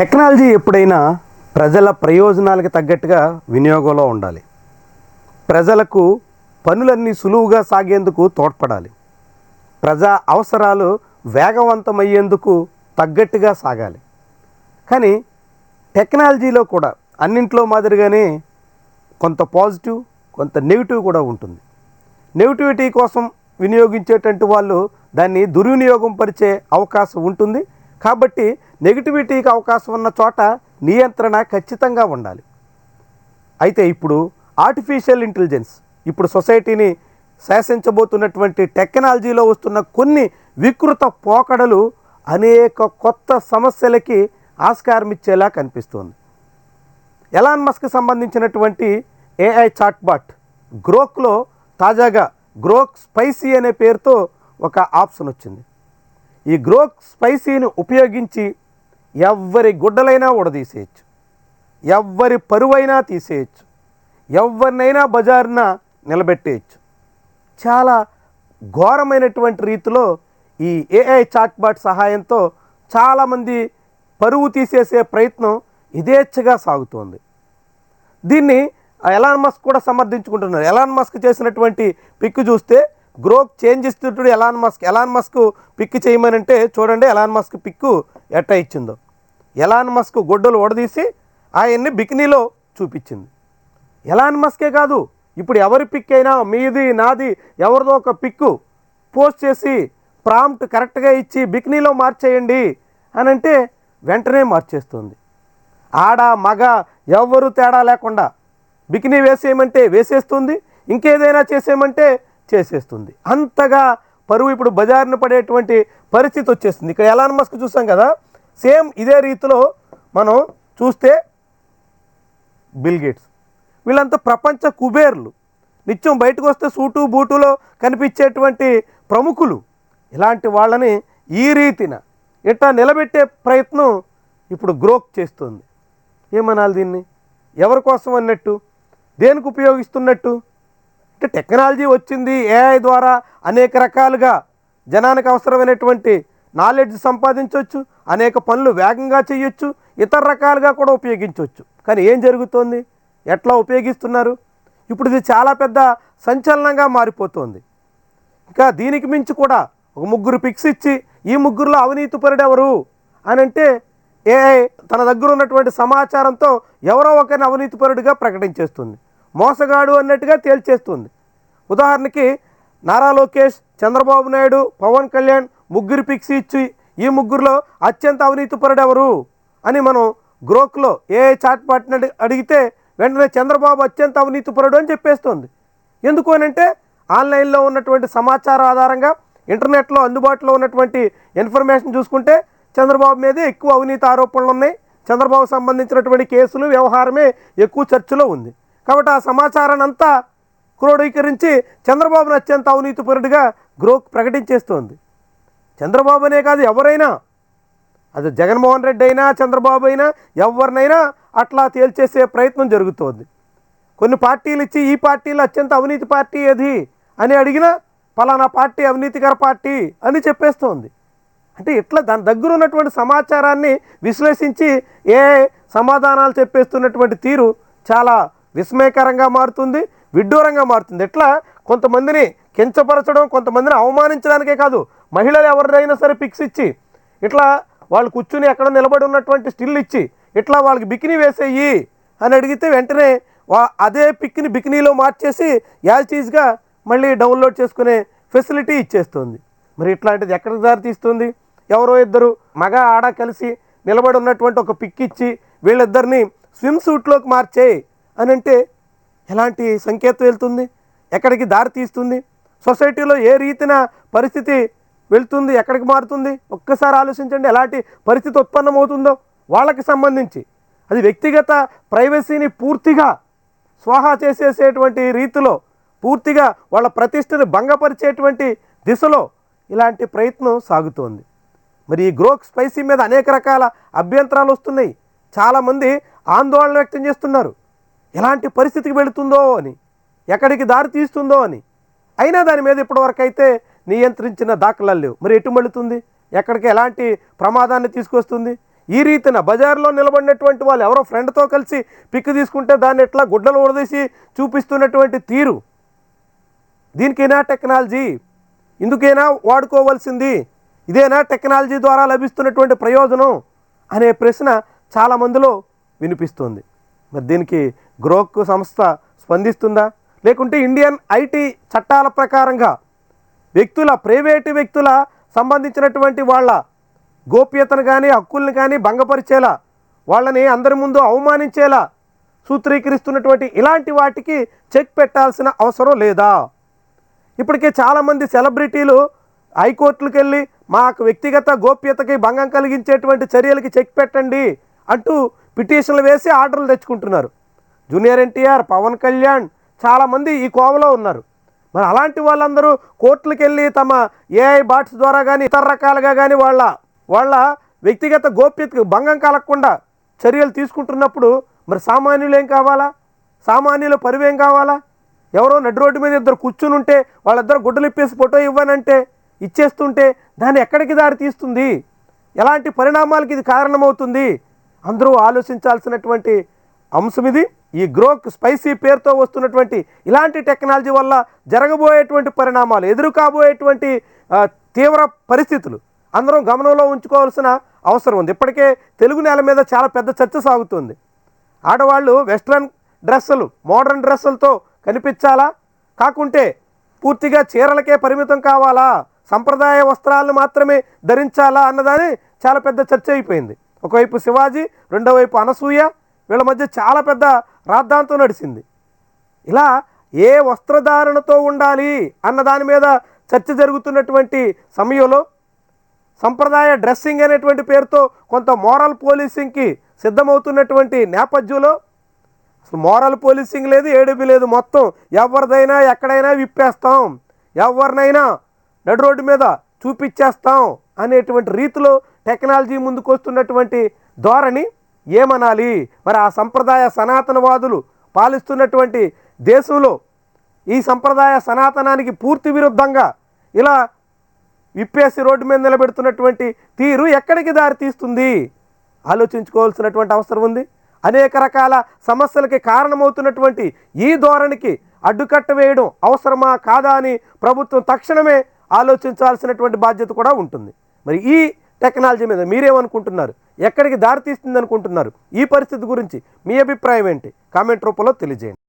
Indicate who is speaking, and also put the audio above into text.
Speaker 1: Technology ఎప్పుడైనా ప్రజల ప్రయోజనాలకు తగ్గట్టుగా వినియోగంలో ఉండాలి. ప్రజలకు పనులన్నీ సులువుగా సాగేందుకు తోడ్పడాలి. ప్రజా అవసరాలు వేగవంతమయ్యేందుకు తగ్గట్టుగా సాగాలి. కానీ టెక్నాలజీలో కూడా అన్నింట్లో మాదిరిగానే కొంత పాజిటివ్ కొంత నెగిటివ్ కూడా ఉంటుంది. నెగిటివిటీ కోసం వినియోగించేటువంటి వాళ్ళు దాన్ని దుర్వినియోగం పరిచే అవకాశం ఉంటుంది. కాబట్టి నెగిటివిటీకి అవకాశం ఉన్న చోట నియంత్రణ ఖచ్చితంగా ఉండాలి. అయితే ఇప్పుడు ఆర్టిఫిషియల్ ఇంటెలిజెన్స్ ఇప్పుడు సొసైటీని శాసించబోతున్నటువంటి టెక్నాలజీలో వస్తున్న కొన్ని వికృత పోకడలు అనేక కొత్త సమస్యలకి ఆస్కారం ఇచ్చేలా కనిపిస్తుంది. ఎలాన్ మస్క్ సంబంధించినటువంటి ఏఐ చాట్బాట్ గ్రోక్లో తాజాగా గ్రోక్ స్పైసీ అనే పేరుతో ఒక ఆప్షన్ వచ్చింది. ఈ గ్రోక్ స్పైసీని ఉపయోగించి ఎవ్వరి గుడ్డలైనా ఉడదీసేయచ్చు ఎవ్వరి పరువైనా తీసేయచ్చు. ఎవరినైనా బజారున నిలబెట్టేయచ్చు. చాలా ఘోరమైనటువంటి రీతిలో ఈ ఏఐ చాట్బాట్ సహాయంతో చాలామంది పరువు తీసేసే ప్రయత్నం యథేచ్ఛగా సాగుతోంది. దీన్ని ఎలాన్ మస్క్ కూడా సమర్థించుకుంటున్నారు. ఎలాన్ మస్క్ చేసినటువంటి పిక్ చూస్తే Grok change ఇస్తుంటాడు Elon Musk Elon Musk pic చేయమనంటే చూడండి ఎలాన్ మస్క్ పిక్కు ఎట్ట ఇచ్చిందో. ఎలాన్ మస్క్ గొడ్డలు ఓడదీసి ఆయన్ని బికినీలో చూపించింది. ఎలాన్ మస్కే కాదు ఇప్పుడు ఎవరి పిక్ అయినా మీది నాది ఎవరిదో ఒక పిక్కు పోస్ట్ చేసి ప్రాంప్ట్ కరెక్ట్గా ఇచ్చి బికినీలో మార్చేయండి అని అంటే వెంటనే మార్చేస్తుంది. ఆడ మగ ఎవ్వరు తేడా లేకుండా బికినీ వేసేయమంటే వేసేస్తుంది ఇంకేదైనా చేసేయమంటే చేసేస్తుంది. అంతగా పరువు ఇప్పుడు బజారున పడేటువంటి పరిస్థితి వచ్చేస్తుంది. ఇక్కడ ఎలాన్ మస్క్ చూసాం కదా సేమ్ ఇదే రీతిలో మనం చూస్తే బిల్ గేట్స్. వీళ్ళంతా ప్రపంచ కుబేర్లు. నిత్యం బయటకు వస్తే సూటు బూటులో కనిపించేటువంటి ప్రముఖులు. ఇలాంటి వాళ్ళని ఈ రీతిన ఇట్లా నిలబెట్టే ప్రయత్నం ఇప్పుడు గ్రోక్ చేస్తుంది. ఏమనాలి దీన్ని? ఎవరి కోసం అన్నట్టు? దేనికి ఉపయోగిస్తున్నట్టు? అంటే టెక్నాలజీ వచ్చింది ఏఐ ద్వారా అనేక రకాలుగా జనానికి అవసరమైనటువంటి నాలెడ్జ్ సంపాదించవచ్చు అనేక పనులు వేగంగా చేయొచ్చు ఇతర రకాలుగా కూడా ఉపయోగించవచ్చు. కానీ ఏం జరుగుతోంది? ఎట్లా ఉపయోగిస్తున్నారు? ఇప్పుడు ఇది చాలా పెద్ద సంచలనంగా మారిపోతుంది. ఇంకా దీనికి మించి కూడా ఒక ముగ్గురు పిక్స్ ఇచ్చి ఈ ముగ్గురులో అవినీతిపరుడు ఎవరు? అని అంటే ఏఐ తన దగ్గర ఉన్నటువంటి సమాచారంతో ఎవరో ఒకరిని అవినీతిపరుడిగా ప్రకటించేస్తుంది. మోసగాడు అన్నట్టుగా తేల్చేస్తుంది. ఉదాహరణకి నారా లోకేష్ చంద్రబాబు నాయుడు పవన్ కళ్యాణ్ ముగ్గురు పిక్స్ ఇచ్చి ఈ ముగ్గురులో అత్యంత అవినీతిపరుడు ఎవరు అని మనం గ్రోక్లో ఏ చాట్ పాట్ని అడిగితే వెంటనే చంద్రబాబు అత్యంత అవినీతిపరుడు అని చెప్పేస్తుంది. ఎందుకు అని అంటే ఆన్లైన్లో ఉన్నటువంటి సమాచారం ఆధారంగా ఇంటర్నెట్లో అందుబాటులో ఉన్నటువంటి ఇన్ఫర్మేషన్ చూసుకుంటే చంద్రబాబు మీదే ఎక్కువ అవినీతి ఆరోపణలు ఉన్నాయి చంద్రబాబు సంబంధించినటువంటి కేసులు వ్యవహారమే ఎక్కువ చర్చలో ఉంది. కాబట్టి ఆ సమాచారాన్ని అంతా క్రోడీకరించి చంద్రబాబును అత్యంత అవినీతిపరుడిగా గ్రోక్ ప్రకటించేస్తోంది. చంద్రబాబు అనే కాదు ఎవరైనా అది జగన్మోహన్ రెడ్డి అయినా చంద్రబాబు అయినా ఎవరినైనా అట్లా తేల్చేసే ప్రయత్నం జరుగుతోంది. కొన్ని పార్టీలు ఇచ్చి ఈ పార్టీలో అత్యంత అవినీతి పార్టీ ఏది అని అడిగినా పలానా పార్టీ అవినీతికర పార్టీ అని చెప్పేస్తోంది. అంటే ఇట్లా దాని దగ్గర ఉన్నటువంటి సమాచారాన్ని విశ్లేషించి ఏ సమాధానాలు చెప్పేస్తున్నటువంటి తీరు చాలా విస్మయకరంగా మారుతుంది విడ్డూరంగా మారుతుంది. ఎట్లా? కొంతమందిని కించపరచడం కొంతమందిని అవమానించడానికే కాదు. మహిళలు ఎవరినైనా సరే పిక్స్ ఇచ్చి ఇట్లా వాళ్ళు కూర్చుని ఎక్కడ నిలబడి ఉన్నటువంటి స్టిల్ ఇచ్చి ఇట్లా వాళ్ళకి బికినీ వేసేయి అని అడిగితే వెంటనే వా అదే పిక్ని బికినీలో మార్చేసి యాల్చీజ్గా మళ్ళీ డౌన్లోడ్ చేసుకునే ఫెసిలిటీ ఇచ్చేస్తుంది. మరి ఇట్లాంటిది ఎక్కడికి దారి తీస్తుంది ఎవరో ఇద్దరు మగ ఆడ కలిసి నిలబడి ఉన్నటువంటి ఒక పిక్ ఇచ్చి వీళ్ళిద్దరిని స్విమ్ సూట్లోకి మార్చేయి. అని అంటే ఎలాంటి సంకేతం వెళ్తుంది? ఎక్కడికి దారి తీస్తుంది? సొసైటీలో ఏ రీతిన పరిస్థితి వెళ్తుంది? ఎక్కడికి మారుతుంది? ఒక్కసారి ఆలోచించండి ఎలాంటి పరిస్థితి ఉత్పన్నమవుతుందో. వాళ్ళకి సంబంధించి. అది వ్యక్తిగత ప్రైవసీని పూర్తిగా స్వాహా చేసేసేటువంటి రీతిలో పూర్తిగా వాళ్ళ ప్రతిష్టను భంగపరిచేటువంటి దిశలో ఇలాంటి ప్రయత్నం సాగుతోంది. మరి ఈ గ్రోక్ స్పైసీ మీద అనేక రకాల అభ్యంతరాలు వస్తున్నాయి. చాలామంది ఆందోళన వ్యక్తం చేస్తున్నారు. ఎలాంటి పరిస్థితికి వెళుతుందో అని ఎక్కడికి దారి తీస్తుందో అని. అయినా దాని మీద ఇప్పటివరకు అయితే నియంత్రించిన దాఖలాలు లేవు. మరి ఎటు మళ్ళుతుంది? ఎక్కడికి ఎలాంటి ప్రమాదాన్ని తీసుకొస్తుంది? ఈ రీతిన బజార్లో నిలబడినటువంటి వాళ్ళు ఎవరో ఫ్రెండ్తో కలిసి పిక్ తీసుకుంటే దాన్ని ఎట్లా గుడ్డలు ఉడదీసి చూపిస్తున్నటువంటి తీరు? దీనికైనా టెక్నాలజీ? ఇందుకైనా వాడుకోవాల్సింది? ఇదేనా టెక్నాలజీ ద్వారా లభిస్తున్నటువంటి ప్రయోజనం? అనే ప్రశ్న చాలామందిలో వినిపిస్తుంది. మరి దీనికి గ్రోక్ సంస్థ స్పందిస్తుందా? లేకుంటే ఇండియన్ ఐటీ చట్టాల ప్రకారంగా వ్యక్తుల ప్రైవేటు వ్యక్తుల సంబంధించినటువంటి వాళ్ళ గోప్యతను కానీ హక్కుల్ని కానీ భంగపరిచేలా వాళ్ళని అందరి ముందు అవమానించేలా సూత్రీకరిస్తున్నటువంటి ఇలాంటి వాటికి చెక్ పెట్టాల్సిన అవసరం లేదా? ఇప్పటికే చాలామంది సెలబ్రిటీలు హైకోర్టులకు వెళ్ళి మాకు వ్యక్తిగత గోప్యతకి భంగం కలిగించేటువంటి చర్యలకి చెక్ పెట్టండి అంటూ పిటిషన్లు వేసి ఆర్డర్లు తెచ్చుకుంటున్నారు. జూనియర్ ఎన్టీఆర్ పవన్ కళ్యాణ్ చాలామంది ఈ కోవలో ఉన్నారు. మరి అలాంటి వాళ్ళందరూ కోర్టులకు వెళ్ళి తమ ఏఐ బాట్స్ ద్వారా కానీ ఇతర రకాలుగా కానీ వాళ్ళ వాళ్ళ వ్యక్తిగత గోప్యతకు భంగం కలగకుండా చర్యలు తీసుకుంటున్నప్పుడు మరి సామాన్యులు ఏం కావాలా? సామాన్యుల పరివేం కావాలా? ఎవరో నడి రోడ్డు మీద ఇద్దరు కూర్చుని ఉంటే వాళ్ళిద్దరు గుడ్డలిప్పేసి ఫోటో ఇవ్వనంటే ఇచ్చేస్తుంటే దాన్ని ఎక్కడికి దారి తీస్తుంది? ఎలాంటి పరిణామాలకి ఇది కారణమవుతుంది? అందరూ ఆలోచించాల్సినటువంటి అంశం ఇది. ఈ గ్రోక్ స్పైసీ పేరుతో వస్తున్నటువంటి ఇలాంటి టెక్నాలజీ వల్ల జరగబోయేటువంటి పరిణామాలు ఎదురు కాబోయేటువంటి తీవ్ర పరిస్థితులు అందరం గమనంలో ఉంచుకోవాల్సిన అవసరం ఉంది. ఇప్పటికే తెలుగు నేల మీద చాలా పెద్ద చర్చ సాగుతుంది. ఆడవాళ్ళు వెస్ట్రన్ డ్రెస్సులు మోడర్న్ డ్రెస్సులతో కనిపించాలా? కాకుంటే పూర్తిగా చీరలకే పరిమితం కావాలా? సంప్రదాయ వస్త్రాలను మాత్రమే ధరించాలా అన్నదాని చాలా పెద్ద చర్చ అయిపోయింది. ఒకవైపు శివాజీ రెండో వైపు అనసూయ వీళ్ళ మధ్య చాలా పెద్ద రాద్ధాంతం నడిచింది. ఇలా ఏ వస్త్రధారణతో ఉండాలి అన్న దాని మీద చర్చ జరుగుతున్నటువంటి సమయంలో సంప్రదాయ డ్రెస్సింగ్ అనేటువంటి పేరుతో కొంత మోరల్ పోలీసింగ్కి సిద్ధమవుతున్నటువంటి నేపథ్యంలో అసలు మోరల్ పోలీసింగ్ లేదు ఏడుపు లేదు. మొత్తం ఎవరిదైనా ఎక్కడైనా విప్పేస్తాం. ఎవరినైనా నడు రోడ్డు మీద చూపించేస్తాం అనేటువంటి రీతిలో టెక్నాలజీ ముందుకు వస్తున్నటువంటి ధోరణి ఏమనాలి? మరి ఆ సంప్రదాయ సనాతనవాదులు పాలిస్తున్నటువంటి దేశంలో ఈ సంప్రదాయ సనాతనానికి పూర్తి విరుద్ధంగా ఇలా విప్పేసి రోడ్డు మీద నిలబెడుతున్నటువంటి తీరు ఎక్కడికి దారి తీస్తుంది? ఆలోచించుకోవాల్సినటువంటి అవసరం ఉంది. అనేక రకాల సమస్యలకి కారణమవుతున్నటువంటి ఈ ధోరణికి అడ్డుకట్ట వేయడం అవసరమా కాదా అని ప్రభుత్వం తక్షణమే ఆలోచించాల్సినటువంటి బాధ్యత కూడా ఉంటుంది. మరి ఈ టెక్నాలజీ మీద మీరేమనుకుంటున్నారు? ఎక్కడికి దారితీస్తుంది అనుకుంటున్నారు ఈ పరిస్థితి గురించి మీ అభిప్రాయం ఏంటి? కామెంట్ రూపంలో తెలియజేయండి.